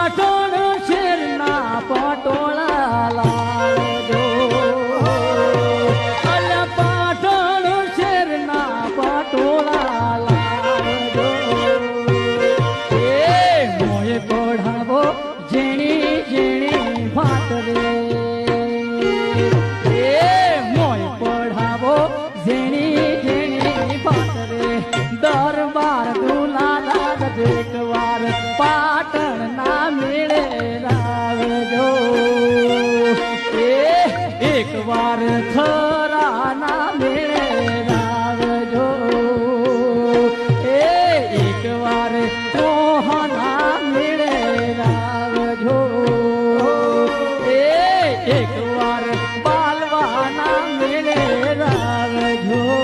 પાટણ શેરના પટોળા લાવજો. અલ્યા પાટણ શેરના પટોળા લાવજો. એ મોય પઢાવો ઝીણી ઝીણી ભાત રે. એ મોય પઢાવો ઝીણી ઝીણી ભાત રે. દર એકવાર મોહના મેળે આવજો એ એકવાર બાલવાના મેળે આવજો